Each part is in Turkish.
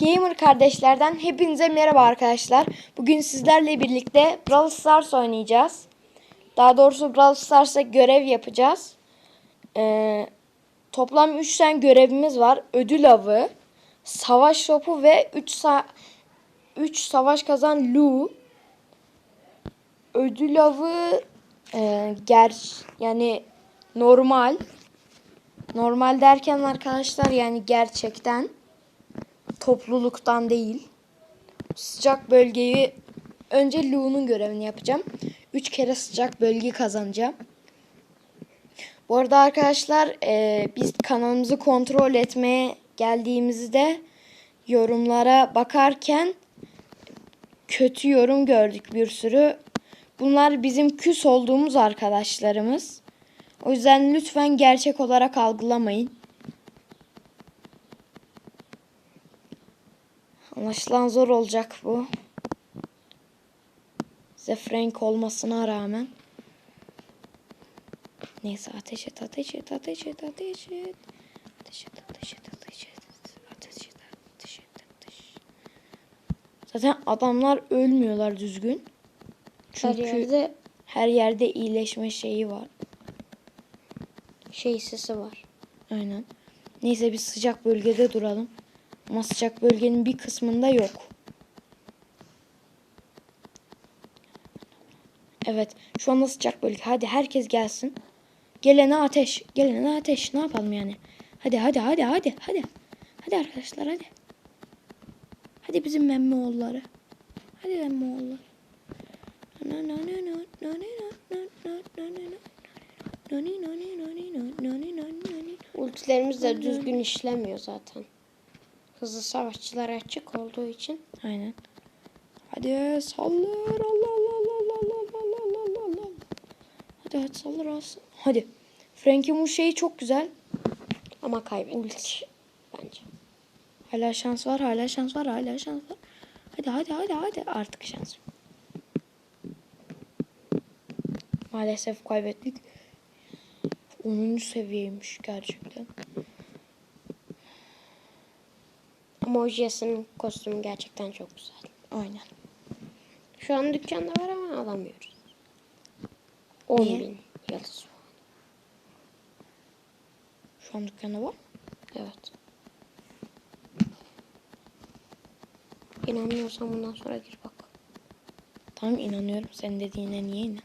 Gamer kardeşlerden hepinize merhaba arkadaşlar. Bugün sizlerle birlikte Brawl Stars oynayacağız. Daha doğrusu Brawl Stars'ta görev yapacağız. Ee, toplam 3 tane görevimiz var. Ödül avı, savaş topu ve 3 sa 3 savaş kazan Lu. Ödül avı e, ger yani normal. Normal derken arkadaşlar yani gerçekten topluluktan değil. Sıcak bölgeyi önce Lu'nun görevini yapacağım. 3 kere sıcak bölge kazanacağım. Bu arada arkadaşlar e, biz kanalımızı kontrol etmeye geldiğimizde yorumlara bakarken kötü yorum gördük bir sürü. Bunlar bizim küs olduğumuz arkadaşlarımız. O yüzden lütfen gerçek olarak algılamayın. Anlaşılan zor olacak bu. Size Frank olmasına rağmen. Neyse ateş et, ateş et, ateş et, ateş et. Ateş et, ateş et, ateş et. Ateş et, ateş et, ateş. Zaten adamlar ölmüyorlar düzgün. Çünkü Her yerde her yerde iyileşme şeyi var. şey sesi var. Aynen. Neyse biz sıcak bölgede duralım. Ama sıcak bölgenin bir kısmında yok. Evet. Şu anda sıcak bölge. Hadi herkes gelsin. Gelene ateş. Gelene ateş. Ne yapalım yani? Hadi hadi hadi hadi hadi. Hadi arkadaşlar hadi. Hadi bizim memme. Hadi memme oğulları. Ultilerimiz de düzgün işlemiyor zaten. Hızlı savaşçılar açık olduğu için. Aynen. Hadi saldır. Allah Allah Allah Allah Allah Allah Allah Allah. Hadi hadi saldır alsın. Hadi. Frank'in bu şeyi çok güzel. Ama kaybettik bence. Hala şans var, hala şans var, hala şans var. Hadi hadi hadi hadi artık şans. Maalesef kaybettik. 10. seviyeymiş gerçekten. Jesse'nin kostümü gerçekten çok güzel. Aynen. Şu an dükkanda var ama alamıyoruz. 10 Niye? bin yıldız. Şu an dükkanda var. Evet. İnanmıyorsan bundan sonra gir bak. Tamam inanıyorum. Senin dediğine niye inan?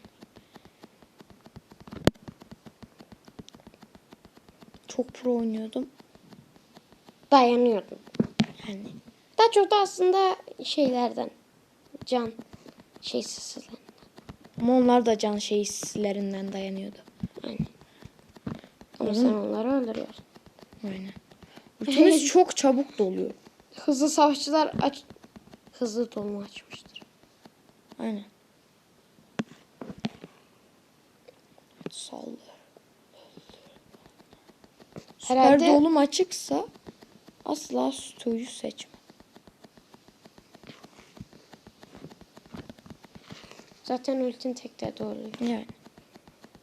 Çok pro oynuyordum. Dayanıyordum. Yani Daha çok da aslında şeylerden. Can şey sesinden. ama onlar da can şeylerinden dayanıyordu. Aynen. Ama sen onları öldürüyorsun. Aynen. Ultimiz çok çabuk doluyor. Hızlı savaşçılar aç hızlı dolma açmıştır. Aynen. Süper Herhalde- dolum açıksa asla Stu'yu seçme. Zaten ultin tekte doğru. Yani.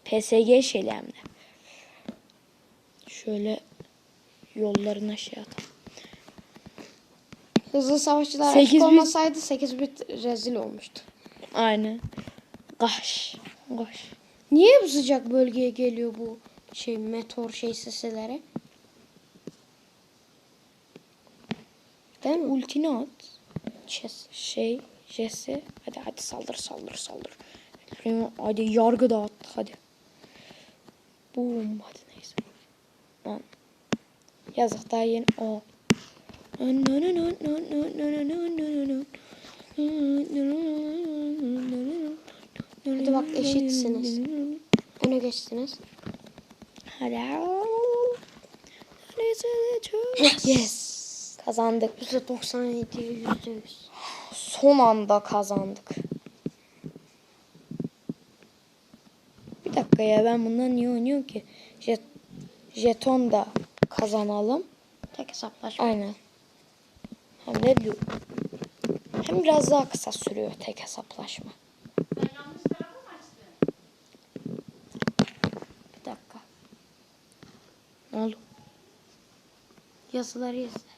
PSG de. Şöyle yollarına şey atalım. Hızlı savaşçılar Sekiz açık bit- olmasaydı 8 bit rezil olmuştu. Aynen. Kaş. Kaş. Niye bu sıcak bölgeye geliyor bu şey meteor şey sesileri? Mi? Ultini at. Chess. Şey, Jesse. Hadi hadi saldır saldır saldır. Hadi yargı dağıt hadi. Boom hadi neyse. Lan. Yazık daha yeni. O. Hadi bak eşitsiniz. Öne geçtiniz. Hadi. Yes. Kazandık. %97 %100. Son anda kazandık. Bir dakika ya ben bundan niye oynuyorum ki? Jet, jeton da kazanalım. Tek hesaplaşma. Aynen. Hem de lu- hem biraz daha kısa sürüyor tek hesaplaşma. Bir dakika. Ne oldu? Yazıları izle.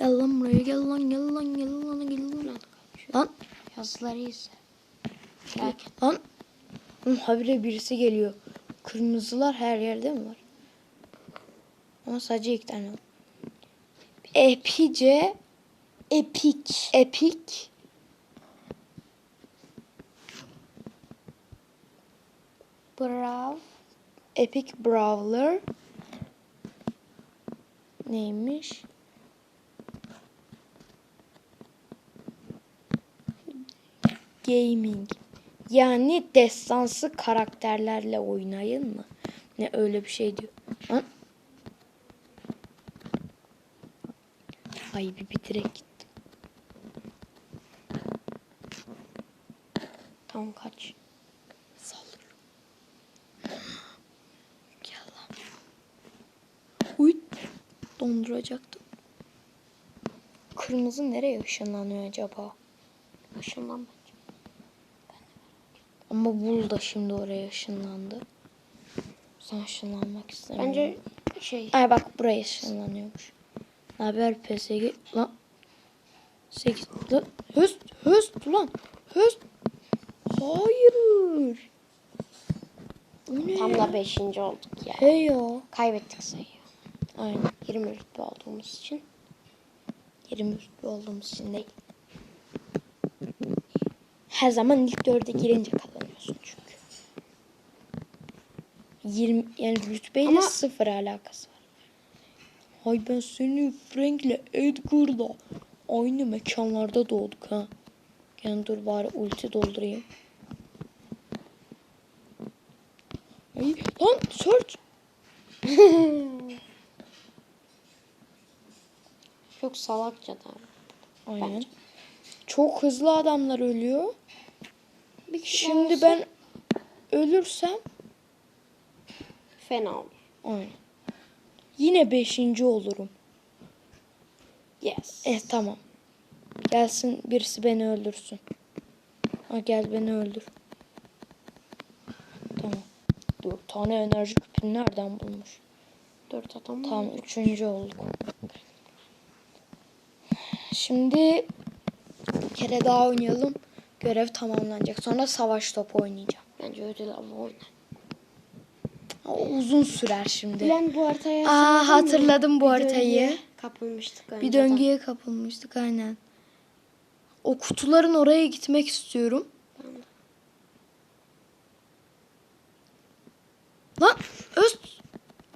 Gel lan buraya gel lan gel lan gel lan gel lan. Lan Yazıları izle. lan. Oğlum habire birisi geliyor. Kırmızılar her yerde mi var? Ama sadece iki tane var. Epice Epik Epik Brav. Epic Brawler neymiş? Gaming. Yani destansı karakterlerle oynayın mı? Ne öyle bir şey diyor. Lan. Ay bir bitirek gittim. Tamam kaç. Saldır. Gel. Uy. Donduracaktım. Kırmızı nereye ışınlanıyor acaba? Işınlanmadı. Ama bul da şimdi oraya ışınlandı. Sen ışınlanmak istemiyorum. Bence şey Ay bak buraya ışınlanıyormuş. Ne haber PSG? Lan. 8. Lan. Höst. Höst lan. Höst. Hayır. Ne tam da 5. olduk ya. He ya. Kaybettik sayıyı. Aynen. 20 rütbe olduğumuz için. 20 rütbe olduğumuz için değil. Her zaman ilk dörde girince kazanıyorsun çünkü. 20 yani rütbeyle Ama- sıfır alakası var. Hay ben seni Frank'le Edgar'la aynı mekanlarda doğduk ha. Yani dur bari ulti doldurayım. Ay lan search. Çok salakça da. Aynen. Bence. Çok hızlı adamlar ölüyor. Bir kişi Şimdi ben ölürsem fena olur. aynen. Yine beşinci olurum. Yes. Eh tamam. Gelsin birisi beni öldürsün. Ha gel beni öldür. Tamam. Dört tane enerji küpünü nereden bulmuş? 4 adam Tamam var. üçüncü olduk. Şimdi bir kere daha oynayalım. Görev tamamlanacak. Sonra savaş topu oynayacağım. Bence ödül avı oynar. O uzun sürer şimdi. Bilen bu haritayı Aa hatırladın mı? hatırladım bu Bir haritayı. Kapılmıştık Bir önceden. döngüye kapılmıştık aynen. O kutuların oraya gitmek istiyorum. Lan öz...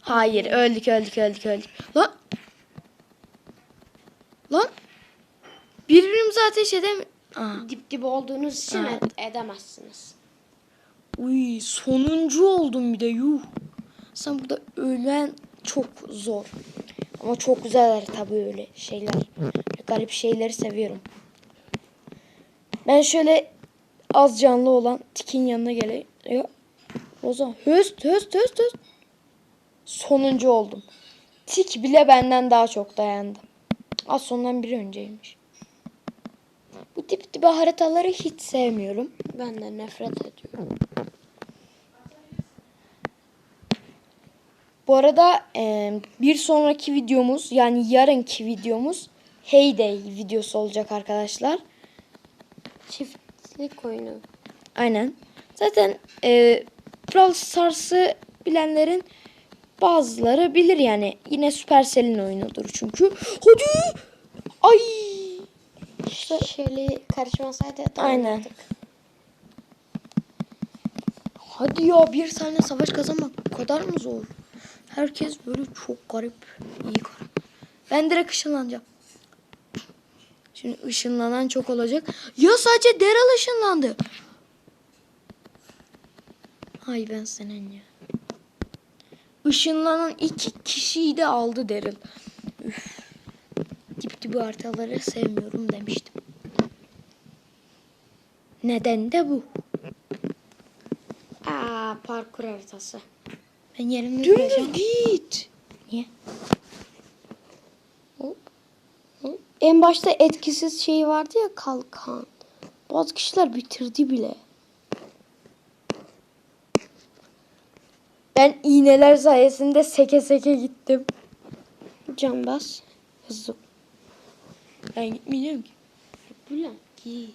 Hayır öldük öldük öldük öldük. Lan. Lan. Birbirimize ateş edem... Aa. Dip dip olduğunuz için Ha. ed- edemezsiniz. Uy sonuncu oldum bir de yuh. Sen burada ölen çok zor. Ama çok güzeller tabii öyle şeyler. Garip şeyleri seviyorum. Ben şöyle az canlı olan tikin yanına geleyim. Ya, Roza höst höst höst höst. Sonuncu oldum. Tik bile benden daha çok dayandı. Az sondan biri önceymiş. Bu tip tipi haritaları hiç sevmiyorum. Ben de nefret ediyorum. Bu arada e, bir sonraki videomuz yani yarınki videomuz Heyday videosu olacak arkadaşlar. Çiftlik oyunu. Aynen. Zaten e, Brawl Stars'ı bilenlerin bazıları bilir yani. Yine Supercell'in oyunudur çünkü. Hadi! Ay! Şeli karışmasaydı da Aynen. Hadi ya bir tane savaş kazanmak bu kadar mı zor? Herkes böyle çok garip. iyi garip. Ben direkt ışınlanacağım. Şimdi ışınlanan çok olacak. Ya sadece Daryl ışınlandı. Hay ben senin ya. Işınlanan iki kişiyi de aldı Daryl. Üf. Dibi haritaları sevmiyorum demiştim. Neden de bu. Aa parkur haritası. Ben yerimde Dümdüz duracağım. git. Niye? En başta etkisiz şey vardı ya kalkan. Bazı kişiler bitirdi bile. Ben iğneler sayesinde seke seke gittim. Can bas. Hızlı. Ben gitmeyeceğim ki. Bülent git.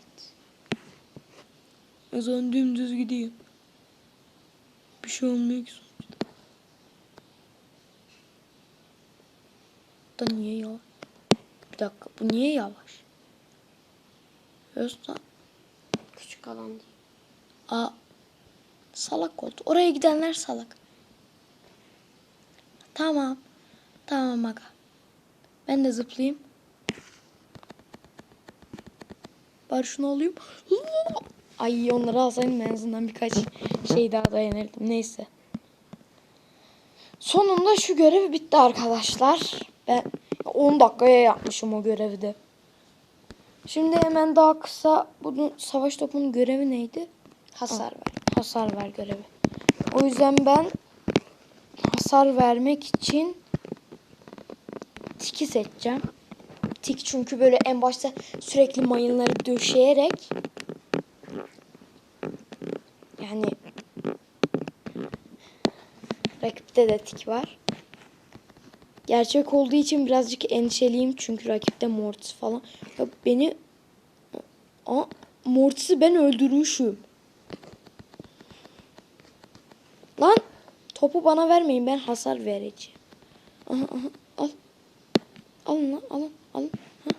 O zaman dümdüz gideyim. Bir şey olmuyor ki sonuçta. Da niye yavaş? Bir dakika bu niye yavaş? Yoksa Küçük alan değil. Aa, salak oldu. Oraya gidenler salak. Tamam. Tamam aga. Ben de zıplayayım. Bari şunu alayım. Ay onları alsaydım en azından birkaç şey daha dayanırdım. Neyse. Sonunda şu görev bitti arkadaşlar. Ben 10 dakikaya yapmışım o görevi de. Şimdi hemen daha kısa bunun savaş topunun görevi neydi? Hasar ver. hasar ver görevi. O yüzden ben hasar vermek için tiki seçeceğim. Tik çünkü böyle en başta sürekli mayınları döşeyerek yani rakipte de tik var. Gerçek olduğu için birazcık endişeliyim çünkü rakipte Mortis falan. Ya beni Aa, Mortis'i ben öldürmüşüm. Lan topu bana vermeyin ben hasar vereceğim. Aha, aha. Alın lan alın alın. Ha,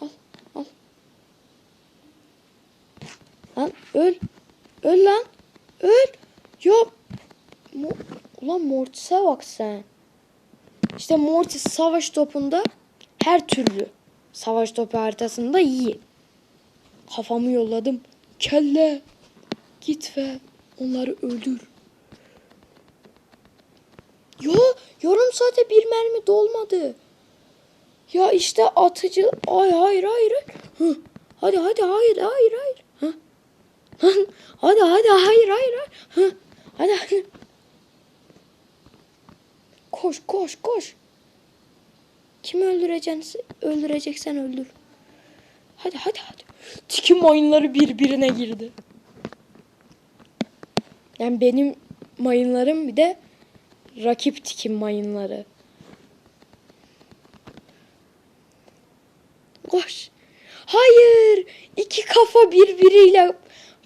al al. Lan öl. Öl lan. Öl. Ya. Mo Ulan Mortis'e bak sen. İşte Mortis savaş topunda her türlü savaş topu haritasında iyi. Kafamı yolladım. Kelle. Git ve onları öldür. Yo yarım saate bir mermi dolmadı. Ya işte atıcı. Ay hayır hayır. Hı. Hadi hadi hayır hayır hayır. Hı. Hadi hadi hayır hayır. Hı. Hadi hadi. Koş koş koş. Kimi öldüreceksin? Öldüreceksen öldür. Hadi hadi hadi. Tiki mayınları birbirine girdi. Yani benim mayınlarım bir de rakip tikim mayınları. Koş. Hayır. İki kafa birbiriyle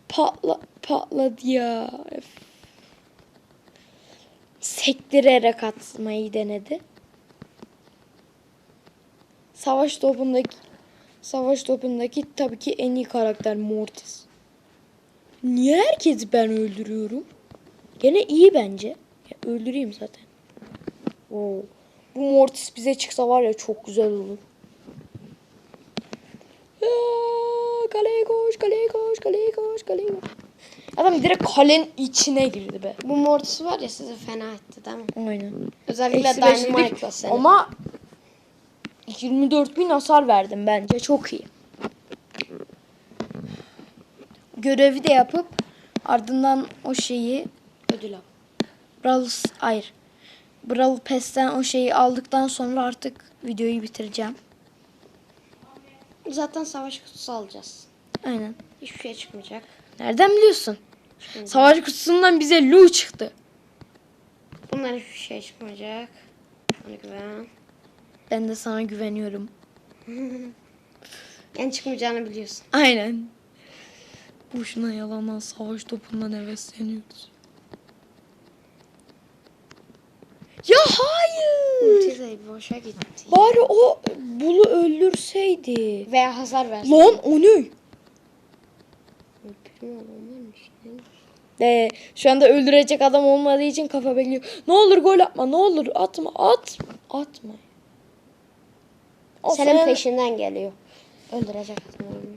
patla patladı ya. Sektirerek atmayı denedi. Savaş topundaki Savaş topundaki tabii ki en iyi karakter Mortis. Niye herkesi ben öldürüyorum? Gene iyi bence. Ya öldüreyim zaten. Oo. Bu Mortis bize çıksa var ya çok güzel olur. Aa, kaleye koş, kaleye koş, kaleye koş, kaleye koş. Adam direkt kalenin içine girdi be. Bu Mortis var ya sizi fena etti değil mi? Aynen. Özellikle Eksi beş Dynamite'la yedik seni. Ama 24 bin hasar verdim bence. Çok iyi. Görevi de yapıp ardından o şeyi Ödül al. Brawl hayır. Brawl Pass'ten o şeyi aldıktan sonra artık videoyu bitireceğim. Zaten savaş kutusu alacağız. Aynen. Hiçbir şey çıkmayacak. Nereden biliyorsun? Çıkmayacak. Savaş kutusundan bize Lu çıktı. Bunlar hiçbir şey çıkmayacak. Bana güven. Ben de sana güveniyorum. Yani çıkmayacağını biliyorsun. Aynen. Boşuna yalanan savaş topundan hevesleniyoruz. Ya hayır. Ulti boşa gitti. Bari o Bulu öldürseydi. Veya hasar versin. Lan o ne? Öldürme olmamış. Ee, şu anda öldürecek adam olmadığı için kafa bekliyor. Ne olur gol atma ne olur atma at atma. O Senin sen- peşinden geliyor. Öldürecek adam olmuyor.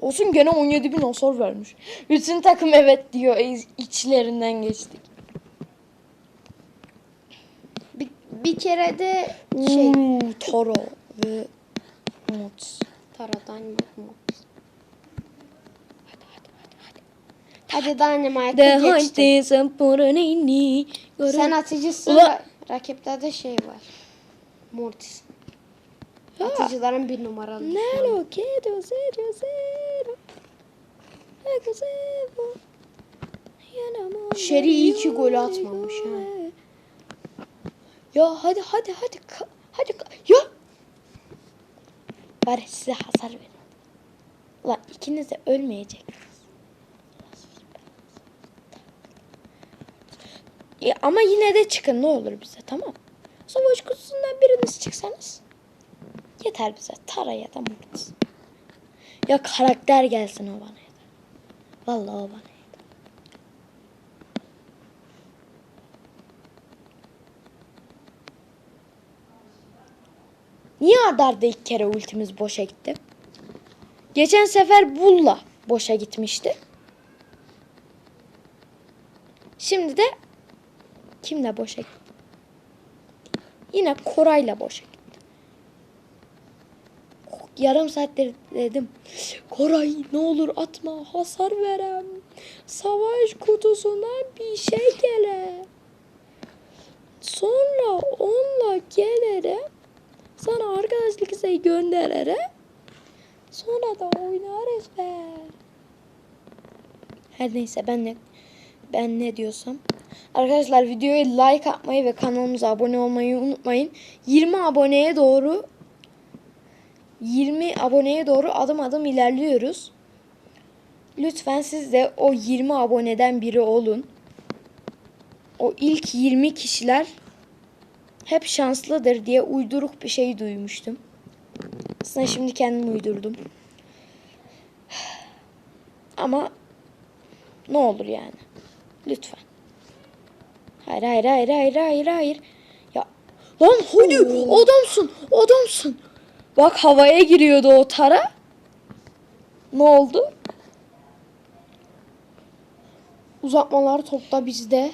Olsun gene 17 bin hasar vermiş. Bütün takım evet diyor içlerinden geçtik. Bir, kere de şey Uuu, Toro ve Umut. Taradan bakma. Hadi hadi hadi hadi. Hadi Dynamite'ı De geçti. haydi sen atıcısın. Ula- ra- Rakipte de şey var. Mortis. Atıcıların bir numaralı. Nelo quiero ser cero. Ego. Yanama. Sherry iyi ki gol atmamış ha. Ya hadi hadi hadi. Hadi. Ya. Bari size hasar verin. Ulan ikiniz de ölmeyeceksiniz. Ya ama yine de çıkın ne olur bize tamam? Savaş kutusundan biriniz çıksanız yeter bize. Tara ya da Mortis. Ya karakter gelsin o bana yeter. Vallahi o bana yeter. Niye Adar'da ilk kere ultimiz boşa gitti? Geçen sefer Bull'la boşa gitmişti. Şimdi de kimle boşa gitti? Yine Koray'la boşa gitti. Yarım saattir dedim. Koray ne olur atma hasar verem. Savaş kutusundan bir şey gele. Sonra onunla gelirim. Sana isteği gönderirim. Sonra da oynarız be. Her neyse ben ne ben ne diyorsam. Arkadaşlar videoya like atmayı ve kanalımıza abone olmayı unutmayın. 20 aboneye doğru 20 aboneye doğru adım adım ilerliyoruz. Lütfen siz de o 20 aboneden biri olun. O ilk 20 kişiler hep şanslıdır diye uyduruk bir şey duymuştum. Aslında şimdi kendim uydurdum. Ama ne olur yani. Lütfen. Hayır hayır hayır hayır hayır hayır. Ya lan hadi adamsın adamsın. Bak havaya giriyordu o tara. Ne oldu? Uzatmalar topta bizde.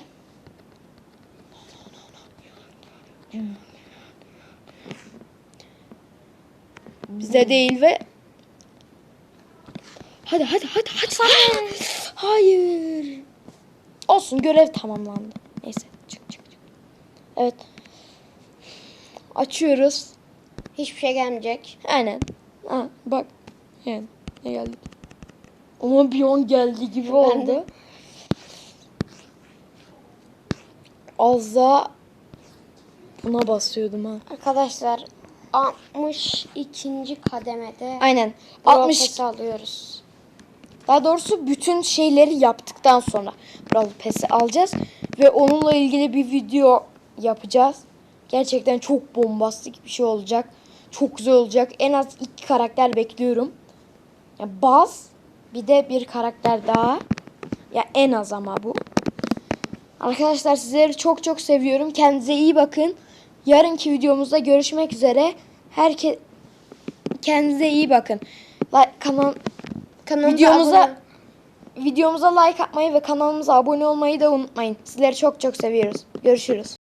Bizde değil ve Hadi hadi hadi hadi. Hayır. Olsun görev tamamlandı. Neyse çık çık çık. Evet. Açıyoruz. Hiçbir şey gelmeyecek. Aynen. Ha, bak. Yani ne geldi? Ama bir an geldi gibi Ben de. oldu. Az daha buna basıyordum ha. Arkadaşlar 62. kademede Aynen. 60 60 alıyoruz. Daha doğrusu bütün şeyleri yaptıktan sonra Brawl Pass'i alacağız ve onunla ilgili bir video yapacağız. Gerçekten çok bombastik bir şey olacak. Çok güzel olacak. En az iki karakter bekliyorum. Ya Baz bir de bir karakter daha. Ya en az ama bu. Arkadaşlar sizleri çok çok seviyorum. Kendinize iyi bakın. Yarınki videomuzda görüşmek üzere. Herke kendinize iyi bakın. Like, kanal Kanalımıza videomuza abone- videomuza like atmayı ve kanalımıza abone olmayı da unutmayın. Sizleri çok çok seviyoruz. Görüşürüz.